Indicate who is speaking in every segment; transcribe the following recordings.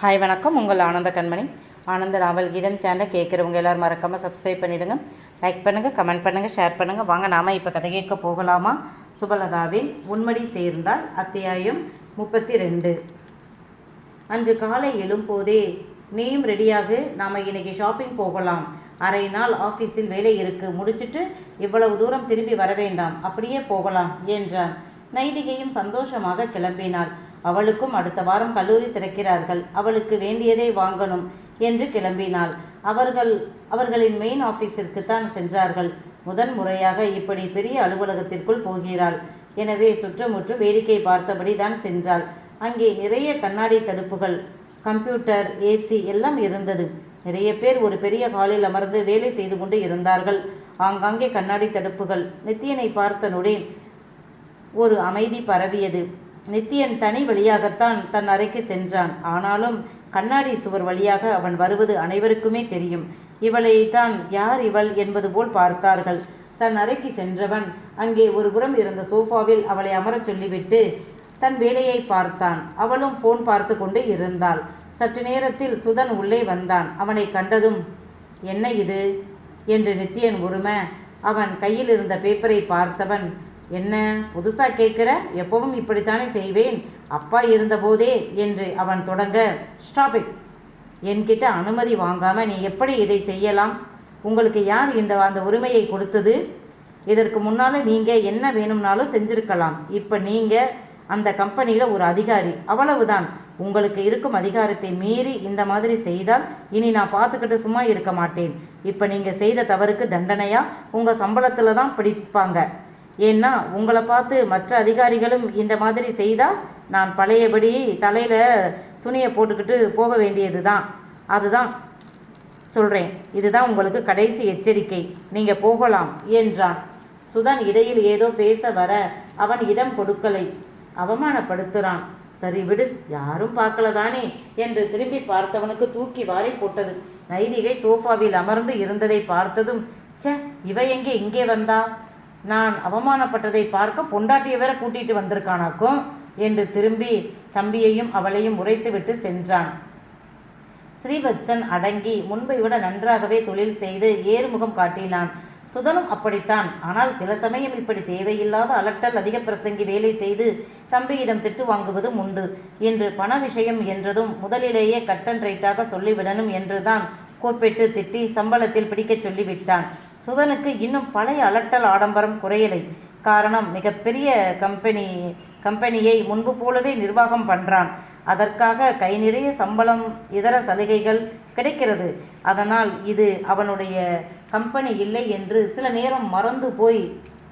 Speaker 1: Hi வணக்கம். உங்கள் ஆனந்த கண்மணி. ஆனந்த நாவல் கீதம் சேனலை கேட்குறவங்க எல்லோரும் மறக்காமல் சப்ஸ்கிரைப் பண்ணிவிடுங்க லைக் பண்ணுங்கள் கமெண்ட் பண்ணுங்கள் ஷேர் பண்ணுங்கள் வாங்க நாம இப்போ கதை கேட்க போகலாமா? சுபலதாவில் உண்மடி சேர்ந்தால் அத்தியாயம் முப்பத்தி ரெண்டு அன்று காலை எழும்போதே நீயும் ரெடியாக நாம் இன்னைக்கு ஷாப்பிங் போகலாம். அரை நாள் ஆஃபீஸில் வேலை இருக்குது முடிச்சுட்டு இவ்வளவு தூரம் திரும்பி வர வேண்டாம். அப்படியே போகலாம் என்றான். நைதிகையும் சந்தோஷமாக கிளம்பினாள். அவளுக்கும் அடுத்த வாரம் கல்லூரி திறக்கிறார்கள். அவளுக்கு வேண்டியதை வாங்கணும் என்று கிளம்பினாள். அவர்கள் அவர்களின் மெயின் ஆஃபீஸிற்கு தான் சென்றார்கள். முதன் முறையாக இப்படி பெரிய அலுவலகத்திற்குள் போகிறாள். எனவே சுற்றமுற்று வேடிக்கை பார்த்தபடி தான் சென்றாள். அங்கே நிறைய கண்ணாடி தடுப்புகள் கம்ப்யூட்டர் ஏசி எல்லாம் இருந்தது. நிறைய பேர் ஒரு பெரிய ஹாலில் அமர்ந்து வேலை செய்து கொண்டு இருந்தார்கள். ஆங்காங்கே கண்ணாடி தடுப்புகள். நித்தியனை பார்த்த நொடி ஒரு அமைதி பரவியது. நித்தியன் தனி வழியாகத்தான் தன் அறைக்கு சென்றான். ஆனாலும் கண்ணாடி சுவர் வழியாக அவன் வருவது அனைவருக்குமே தெரியும். இவளை தான் யார் இவள் என்பது போல் பார்த்தார்கள். தன் அறைக்கு சென்றவன் அங்கே ஒரு புறம் இருந்த சோஃபாவில் அவளை அமரச் சொல்லிவிட்டு தன் வேலையை பார்த்தான். அவளும் ஃபோன் பார்த்து கொண்டு இருந்தாள். சற்று நேரத்தில் சுதன் உள்ளே வந்தான். அவனை கண்டதும் என்ன இது? என்று நித்தியன் உரும அவன் கையில் இருந்த பேப்பரை பார்த்தவன் என்ன புதுசாக கேட்குற எப்பவும் இப்படித்தானே செய்வேன். அப்பா இருந்தபோதே என்று அவன் தொடங்க. ஸ்டாப் இட் என்கிட்ட அனுமதி வாங்காமல் நீ எப்படி இதை செய்யலாம்? உங்களுக்கு யார் இந்த அந்த உரிமையை கொடுத்தது? இதற்கு முன்னால் நீங்கள் என்ன வேணும்னாலும் செஞ்சுருக்கலாம். இப்போ நீங்கள் அந்த கம்பெனியில் ஒரு அதிகாரி. அவ்வளவுதான். உங்களுக்கு இருக்கும் அதிகாரத்தை மீறி இந்த மாதிரி செய்தால் இனி நான் பார்த்துக்கிட்டு சும்மா இருக்க மாட்டேன். இப்போ நீங்கள் செய்த தவறுக்கு தண்டனையாக உங்கள் சம்பளத்தில் தான் பிடிப்பாங்க. ஏன்னா உங்களை பார்த்து மற்ற அதிகாரிகளும் இந்த மாதிரி செய்தால் நான் பழையபடி தலையில் துணியை போட்டுக்கிட்டு போக வேண்டியது தான் அதுதான் சொல்கிறேன் இதுதான் உங்களுக்கு கடைசி எச்சரிக்கை. நீங்கள் போகலாம் என்றான். சுதன் இடையில் ஏதோ பேச வர அவன் இடம் கொடுக்கலை. அவமானப்படுத்துகிறான் சரி விடு யாரும் பார்க்கலதானே என்று திரும்பி பார்த்தவனுக்கு தூக்கி வாரி போட்டது. நைதிகை சோஃபாவில் அமர்ந்து இருந்ததை பார்த்ததும் ச்சே இவ எங்கே இங்கே வந்தா? நான் அவமானப்பட்டதை பார்க்க பொண்டாட்டியை வேற கூட்டிட்டு வந்திருக்கானாக்கும் என்று திரும்பி தம்பியையும் அவளையும் உரைத்துவிட்டு சென்றான். ஸ்ரீவத்சன் அடங்கி முன்பை விட நன்றாகவே தொழில் செய்து ஏறுமுகம் காட்டினான். சுதனும் அப்படித்தான். ஆனால் சில சமயம் இப்படி தேவையில்லாத அலட்டல் அதிக பிரசங்கி வேலை செய்து தம்பியிடம் திட்டு வாங்குவதும் உண்டு. என்று பண விஷயம் என்றதும் முதலிலேயே கட்டன் ரைட்டாக சொல்லிவிடணும் என்றுதான் கூப்பிட்டு திட்டி சம்பளத்தில் பிடிக்கச் சொல்லிவிட்டான். சுதனுக்கு இன்னும் பழைய அலட்டல் ஆடம்பரம் குறையலை. காரணம் மிகப்பெரிய கம்பெனி கம்பெனியை முன்பு போலவே நிர்வாகம் பண்ணுறான் அதற்காக கை நிறைய சம்பளம் இதர சலுகைகள் கிடைக்கிறது. அதனால் இது அவனுடைய கம்பெனி இல்லை என்று சில நேரம் மறந்து போய்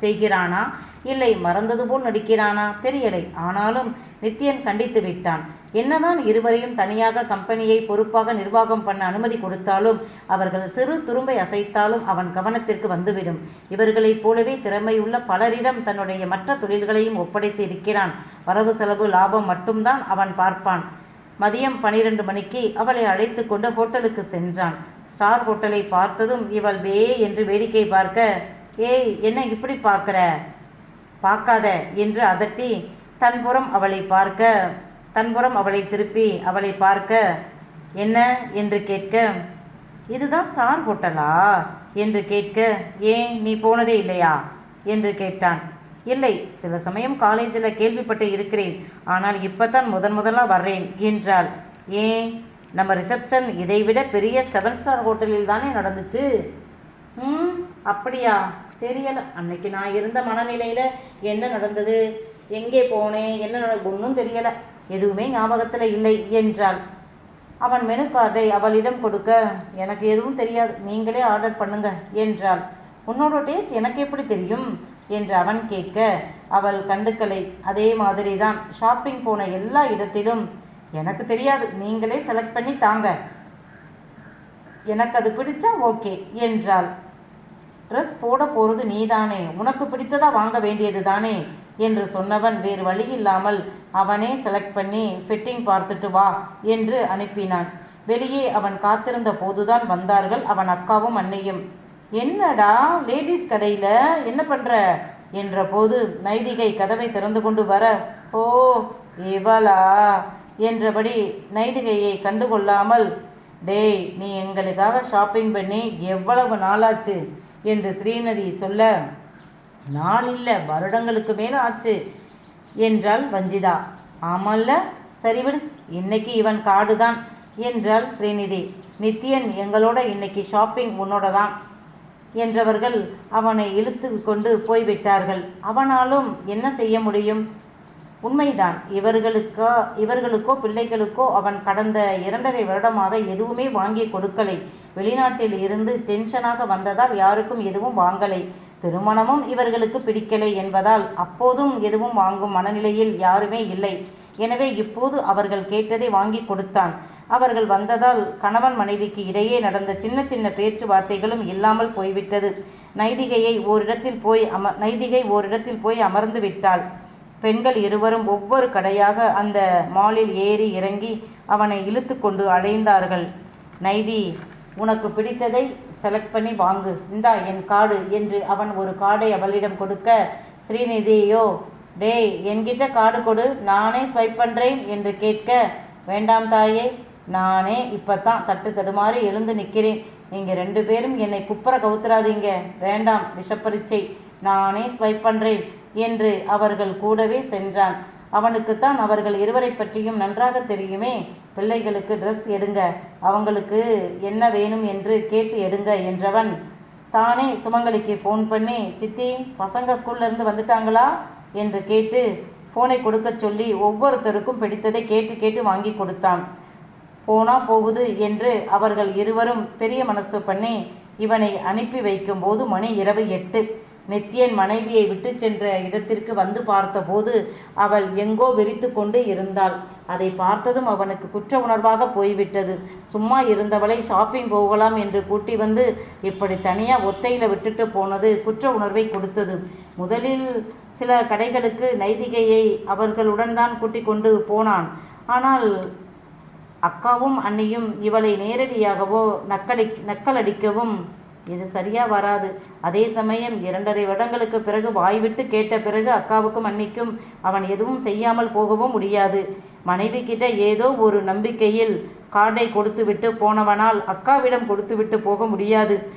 Speaker 1: செய்கிறானா? இல்லை மறந்தது போல் நடிக்கிறானா? தெரியலை. ஆனாலும் நித்யன் கண்டித்து விட்டான். என்னதான் இருவரையும் தனியாக கம்பெனியை பொறுப்பாக நிர்வாகம் பண்ண அனுமதி கொடுத்தாலும் அவர்கள் சிறு துரும்பை அசைத்தாலும் அவன் கவனத்திற்கு வந்துவிடும். இவர்களைப் போலவே திறமையுள்ள பலரிடம் தன்னுடைய மற்ற தொழில்களையும் ஒப்படைத்து இருக்கிறான். வரவு செலவு லாபம் மட்டும்தான் அவன் பார்ப்பான். மதியம் பனிரெண்டு மணிக்கு அவளை அழைத்து கொண்டு ஹோட்டலுக்கு சென்றான். ஸ்டார் ஹோட்டலை பார்த்ததும் இவள் வே என்று வேடிக்கை பார்க்க ஏய் என்ன இப்படி பார்க்குற? பார்க்காத என்று அதட்டி தன்புறம் அவளை பார்க்க தன்புறம் அவளை திருப்பி அவளை பார்க்க என்ன? என்று கேட்க இதுதான் ஸ்டார் ஹோட்டலா? என்று கேட்க ஏன் நீ போனதே இல்லையா? என்று கேட்டான். இல்லை சில சமயம் காலேஜில் கேள்விப்பட்டு இருக்கிறேன். ஆனால் இப்போ தான் முதன் முதலாக வர்றேன் என்றாள். ஏன்? நம்ம ரிசப்ஷன் இதைவிட பெரிய செவன் ஸ்டார் ஹோட்டலில் தானே நடந்துச்சு? ம் அப்படியா? தெரியலை. அன்னைக்கு நான் இருந்த மனநிலையில் என்ன நடந்தது? எங்கே போனேன் என்ன நட ஒன்றும் தெரியலை. எதுவுமே ஞாபகத்தில் இல்லை என்றாள். அவன் மெனு கார்டை அவளிடம் கொடுக்க எனக்கு எதுவும் தெரியாது. நீங்களே ஆர்டர் பண்ணுங்க என்றாள். உன்னோட டேஸ்ட் எனக்கு எப்படி தெரியும்? என்று அவன் கேட்க அவள் கண்டுக்கலை. அதே மாதிரி தான் ஷாப்பிங் போன எல்லா இடத்திலும் எனக்கு தெரியாது. நீங்களே செலக்ட் பண்ணி தாங்க. எனக்கு அது பிடிச்சா ஓகே என்றாள். ட்ரெஸ் போட போகிறது நீதானே. உனக்கு பிடித்ததா வாங்க வேண்டியது தானே என்று சொன்னவன் வேறு வழி இல்லாமல் அவனே செலக்ட் பண்ணி ஃபிட்டிங் பார்த்துட்டு வா என்று அனுப்பினான். வெளியே அவன் காத்திருந்த போதுதான் வந்தார்கள் அவன் அக்காவும் அன்னையும் என்னடா லேடிஸ் கடையில் என்ன பண்ணுற என்ற போது நைதிகை கதவை திறந்து கொண்டு வர ஓ இவளா என்றபடி நைதிகையை கண்டுகொள்ளாமல் டேய் நீ எங்களுக்காக ஷாப்பிங் பண்ணி எவ்வளவு நாளாச்சு? என்று ஸ்ரீநதி சொல்ல நாள் இல்லை வருடங்களுக்கு மேல ஆச்சு என்றாள் வஞ்சிதா. ஆமல்ல சரிவிடு இன்னைக்கு இவன் காடு தான் என்றாள் ஸ்ரீநிதி. நித்யன் எங்களோட இன்னைக்கு ஷாப்பிங் உன்னோட தான் என்றவர்கள் அவனை இழுத்து கொண்டு போய்விட்டார்கள். அவனாலும் என்ன செய்ய முடியும்? உண்மைதான். இவர்களுக்கோ இவர்களுக்கோ பிள்ளைகளுக்கோ அவன் கடந்த இரண்டரை வருடமாக எதுவுமே வாங்கி கொடுக்கலை. வெளிநாட்டில் இருந்து டென்ஷனாக வந்ததால் யாருக்கும் எதுவும் வாங்கலை. திருமணமும் இவர்களுக்கு பிடிக்கலை என்பதால் அப்போதும் எதுவும் வாங்கும் மனநிலையில் யாருமே இல்லை. எனவே இப்போது அவர்கள் கேட்டதை வாங்கி கொடுத்தான். அவர்கள் வந்ததால் கணவன் மனைவிக்கு இடையே நடந்த சின்ன சின்ன பேச்சுவார்த்தைகளும் இல்லாமல் போய்விட்டது. நைதிகையை ஓரிடத்தில் போய் அம நைதிகை ஓரிடத்தில் போய் அமர்ந்து விட்டாள். பெண்கள் இருவரும் ஒவ்வொரு கடையாக அந்த மாலில் ஏறி இறங்கி அவனை இழுத்து கொண்டு அடைந்தார்கள். நைதி உனக்கு பிடித்ததை செலக்ட் பண்ணி வாங்கு. இந்தா என் காடு என்று அவன் ஒரு கார்டை அவளிடம் கொடுக்க ஸ்ரீநிதியோ டேய் என்கிட்ட காடு கொடு. நானே ஸ்வைப் பண்ணுறேன் என்று கேட்க வேண்டாம் தாயே நானே இப்போ தான் தட்டு தடுமாறி எழுந்து நிற்கிறேன் நீங்கள் ரெண்டு பேரும் என்னை குப்புற கவுத்துறாதீங்க. வேண்டாம் விஷப்பரிச்சை நானே ஸ்வைப் பண்ணுறேன் என்று அவர்கள் கூடவே சென்றான். அவனுக்குத்தான் அவர்கள் இருவரை பற்றியும் நன்றாக தெரியுமே. பிள்ளைகளுக்கு ட்ரெஸ் எடுங்க. அவங்களுக்கு என்ன வேணும் என்று கேட்டு எடுங்க என்றவன் தானே சுமங்கலிக்கு ஃபோன் பண்ணி சித்தி பசங்க ஸ்கூல்லேருந்து வந்துட்டாங்களா? என்று கேட்டு ஃபோனை கொடுக்கச் சொல்லி ஒவ்வொருத்தருக்கும் பிடித்ததை கேட்டு கேட்டு வாங்கி கொடுத்தான். போனா போகுது என்று அவர்கள் இருவரும் பெரிய மனசு பண்ணி இவனை அனுப்பி வைக்கும்போது மணி இரவு எட்டு. நெத்தியன் மனைவியை விட்டு சென்ற இடத்திற்கு வந்து பார்த்தபோது அவள் எங்கோ வெறித்து கொண்டு இருந்தாள். அதை பார்த்ததும் அவனுக்கு குற்ற உணர்வாக போய்விட்டது. சும்மா இருந்தவளை ஷாப்பிங் போகலாம் என்று கூட்டி வந்து இப்படி தனியாக ஒத்தையில் விட்டுட்டு போனது குற்ற உணர்வை கொடுத்தது. முதலில் சில கடைகளுக்கு நைதிகையை அவர்களுடன் தான் கூட்டி கொண்டு போனான். ஆனால் அக்காவும் அன்னையும் இவளை நேரடியாகவோ நக்கடி நக்கலடிக்கவும் இது சரியா வராது. அதே சமயம் இரண்டரை வருடங்களுக்கு பிறகு வாய்விட்டு கேட்ட பிறகு அக்காவுக்கும் அன்னிக்கும் அவன் எதுவும் செய்யாமல் போகவும் முடியாது. மனைவி கிட்ட ஏதோ ஒரு நம்பிக்கையில் கார்டை கொடுத்துவிட்டு போனவனால் அக்காவிடம் கொடுத்துவிட்டு போக முடியாது.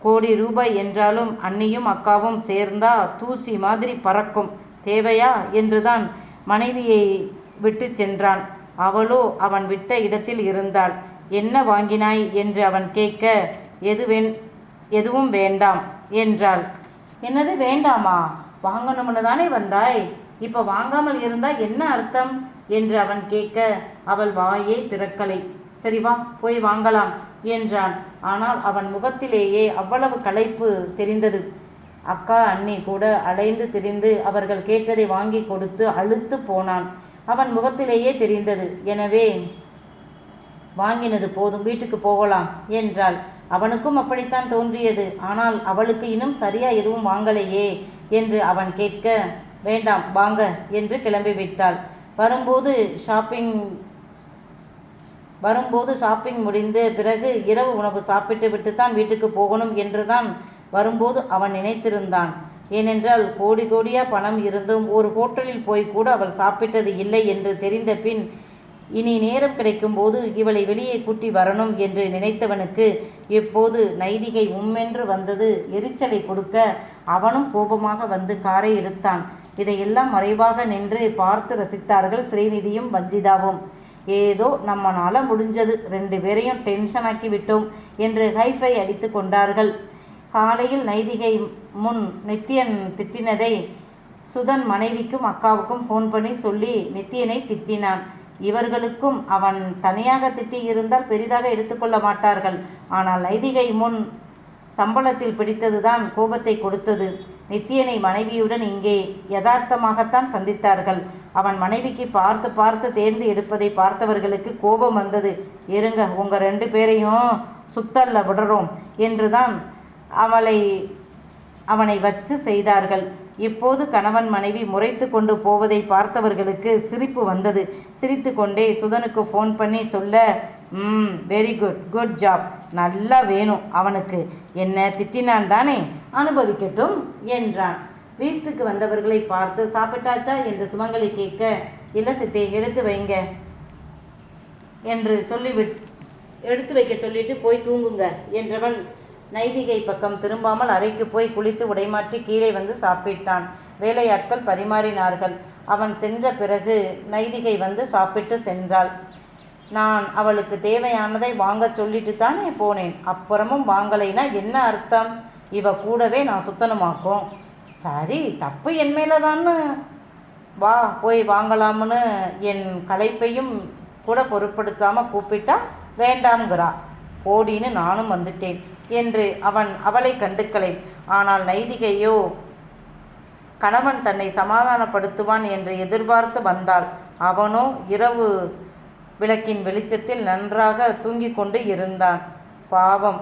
Speaker 1: கோடி ரூபாய் என்றாலும் அன்னியும் அக்காவும் சேர்ந்தா தூசி மாதிரி பறக்கும். தேவையா? என்றுதான் மனைவியை விட்டு சென்றான். அவளோ அவன் விட்ட இடத்தில் இருந்தாள். என்ன வாங்கினாய்? என்று அவன் கேட்க எது வேண் எதுவும் வேண்டாம் என்றாள். என்னது வேண்டாமா? வாங்கணும்னு தானே வந்தாய்? இப்போ வாங்காமல் இருந்தால் என்ன அர்த்தம்? என்று அவன் கேட்க அவள் வாயே திறக்கலை. சரி வா போய் வாங்கலாம் என்றான். ஆனால் அவன் முகத்திலேயே அவ்வளவு களைப்பு தெரிந்தது. அக்கா அண்ணி கூட அலைந்து திரிந்து அவர்கள் கேட்டதை வாங்கி கொடுத்து அழுத்து போனான். அவன் முகத்திலேயே தெரிந்தது. எனவே வாங்கினது போதும் வீட்டுக்கு போகலாம் என்றாள். அவனுக்கும் அப்படித்தான் தோன்றியது. ஆனால் அவளுக்கு இன்னும் சரியா எதுவும் வாங்கலையே என்று அவன் கேட்க வேண்டாம் வாங்க என்று கிளம்பிவிட்டாள் வரும்போது ஷாப்பிங் வரும்போது ஷாப்பிங் முடிந்து பிறகு இரவு உணவு சாப்பிட்டு விட்டுத்தான் வீட்டுக்கு போகணும் என்றுதான் வரும்போது அவன் நினைத்திருந்தான். ஏனென்றால் கோடி கோடியா பணம் இருந்தும் ஒரு ஹோட்டலில் போய் கூட அவள் சாப்பிட்டது இல்லை என்று தெரிந்த பின் இனி நேரம் கிடைக்கும்போது இவளை வெளியே கூட்டி வரணும் என்று நினைத்தவனுக்கு இப்போது நைதிகை உம்மென்று வந்தது எரிச்சலை கொடுக்க அவனும் கோபமாக வந்து காரை எடுத்தான். இதையெல்லாம் மறைவாக நின்று பார்த்து ரசித்தார்கள் ஸ்ரீநிதியும் வஞ்சிதாவும். ஏதோ நம்மனால முடிஞ்சது ரெண்டு பேரையும் டென்ஷன் ஆக்கி விட்டோம் என்று ஹைஃபை அடித்து கொண்டார்கள். காலையில் நைதிகை முன் நித்தியன் திட்டினதை சுதன் மனைவிக்கும் அக்காவுக்கும் ஃபோன் பண்ணி சொல்லி நித்தியனை திட்டினான். இவர்களுக்கும் அவன் தனியாக திட்டி இருந்தால் பெரிதாக எடுத்துக்கொள்ள மாட்டார்கள். ஆனால் நைதிகை முன் சம்பளத்தில் பிடித்ததுதான் கோபத்தை கொடுத்தது. நித்தியனை மனைவியுடன் இங்கே யதார்த்தமாகத்தான் சந்தித்தார்கள். அவன் மனைவிக்கு பார்த்து பார்த்து தேர்ந்து எடுப்பதை பார்த்தவர்களுக்கு கோபம் வந்தது. இருங்க உங்க ரெண்டு பேரையும் சுத்தல்ல விடுறோம் என்றுதான் அவளை அவனை வச்சு செய்தார்கள். இப்போது கணவன் மனைவி முறைத்து கொண்டு போவதை பார்த்தவர்களுக்கு சிரிப்பு வந்தது. சிரித்து கொண்டே சுதனுக்கு ஃபோன் பண்ணி சொல்ல ம் வெரி குட் குட் ஜாப் நல்லா வேணும் அவனுக்கு. என்ன திட்டினான் தானே? அனுபவிக்கட்டும் என்றான். வீட்டுக்கு வந்தவர்களை பார்த்து சாப்பிட்டாச்சா? என்று சுமங்கலி கேட்க இல்லை சித்தி எடுத்து வைங்க. என்று சொல்லிவிட் எடுத்து வைக்க சொல்லிட்டு போய் தூங்குங்க என்றவன் நைதிகை பக்கம் திரும்பாமல் அறைக்கு போய் குளித்து உடைமாற்றி கீழே வந்து சாப்பிட்டான். வேலையாட்கள் பரிமாறினார்கள். அவன் சென்ற பிறகு நைதிகை வந்து சாப்பிட்டு சென்றாள். நான் அவளுக்கு தேவையானதை வாங்க சொல்லிட்டு தானே போனேன். அப்புறமும் வாங்கலைன்னா என்ன அர்த்தம்? இவ கூடவே நான் சுத்தனமாக்கும். சரி தப்பு என் மேலே வா போய் வாங்கலாம்னு என் களைப்பையும் கூட பொருட்படுத்தாமல் கூப்பிட்டா வேண்டாம்ங்கிறா. ஓடின்னு நானும் வந்துட்டேன் என்று அவன் அவளை கண்டுக்கலை ஆனால் நைதிகையோ கணவன் தன்னை சமாதானப்படுத்துவான் என்று எதிர்பார்த்து வந்தாள். அவனோ இரவு விளக்கின் வெளிச்சத்தில் நன்றாக தூங்கிக் கொண்டு இருந்தான். பாவம்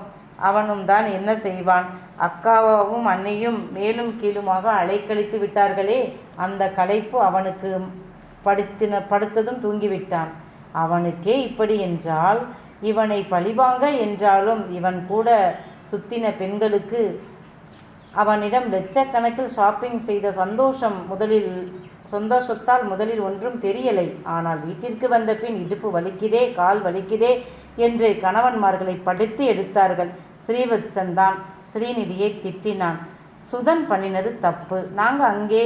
Speaker 1: அவனும் தான் என்ன செய்வான்? அக்காவும் அன்னையும் மேலும் கீழுமாக அலைக்கழித்து விட்டார்களே அந்த களைப்பு அவனுக்கு படுத்தின படுத்ததும் தூங்கிவிட்டான். அவனுக்கே இப்படி என்றால் இவனை பழிவாங்க என்றாலும் இவன் கூட சுத்தின பெண்களுக்கு அவனிடம் லட்சக்கணக்கில் ஷாப்பிங் செய்த சந்தோஷம் முதலில் சந்தோஷத்தால் முதலில் ஒன்றும் தெரியலை. ஆனால் வீட்டிற்கு வந்த பின் இடுப்பு வலிக்குதே கால் வலிக்குதே என்று கணவன்மார்களை படித்து எடுத்தார்கள். ஸ்ரீவத்சன் தான் ஸ்ரீநிதியை திட்டினான். சுதன் பண்ணினது தப்பு. நாங்கள் அங்கே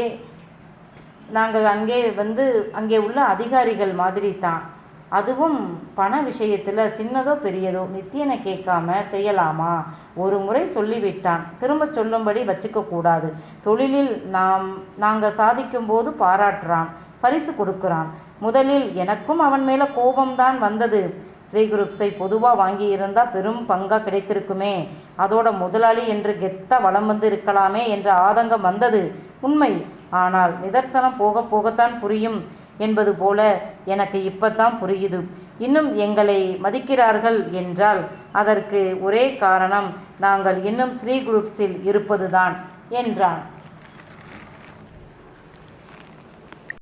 Speaker 1: நாங்கள் அங்கே வந்து அங்கே உள்ள அதிகாரிகள் மாதிரி தான். அதுவும் பண விஷயத்தில் சின்னதோ பெரியதோ நித்தியனை கேட்காம செய்யலாமா? ஒரு முறை சொல்லிவிட்டான். திரும்ப சொல்லும்படி வச்சுக்க கூடாது. தொழிலில் நாம் நாங்கள் சாதிக்கும் போது பாராட்டுறான் பரிசு கொடுக்குறான். முதலில் எனக்கும் அவன் மேலே கோபம்தான் வந்தது. ஸ்ரீ குரூப்ஸை பொதுவாக வாங்கியிருந்தால் பெரும் பங்காக கிடைத்திருக்குமே. அதோட முதலாளி என்று கெத்த வளம் வந்து இருக்கலாமே என்ற ஆதங்கம் வந்தது. உண்மை. ஆனால் நிதர்சனம் போக போகத்தான் புரியும். என்பது போல எனக்கு இப்பத்தான் புரியுது. இன்னும் எங்களை மதிக்கிறார்கள் என்றால் அதற்கு ஒரே காரணம் நாங்கள் இன்னும் ஸ்ரீ குரூப்ஸில் இருப்பதுதான் என்றான்.